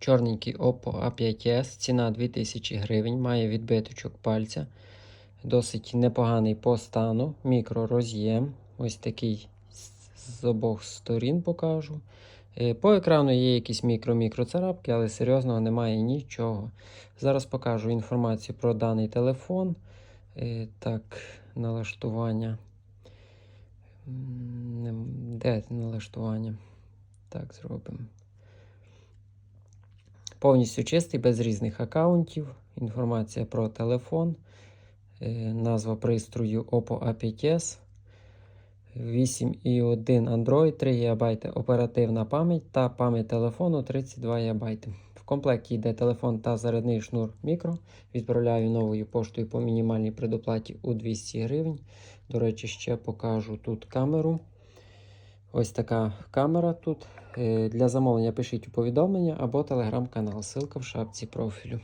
Чорненький Oppo A5s, ціна 2000 гривень, має відбиточок пальця. Досить непоганий по стану. Мікророз'єм. Ось такий з- обох сторін покажу. Е, По екрану є якісь мікро-мікро царапки, але серйозного немає нічого. Зараз покажу інформацію про даний телефон. Е, Так, налаштування. Де налаштування? Так, зробимо. Повністю чистий, без різних аккаунтів. Інформація про телефон. Е, Назва пристрою Oppo A5s. 8,1 Android, 3 ГБ оперативна пам'ять та пам'ять телефону 32 ГБ. В комплекті йде телефон та зарядний шнур мікро. Відправляю новою поштою по мінімальній предоплаті у 200 гривень. До речі, ще покажу тут камеру. Ось така камера тут. Е, Для замовлення пишіть у повідомлення або телеграм-канал. Ссылка в шапці профілю.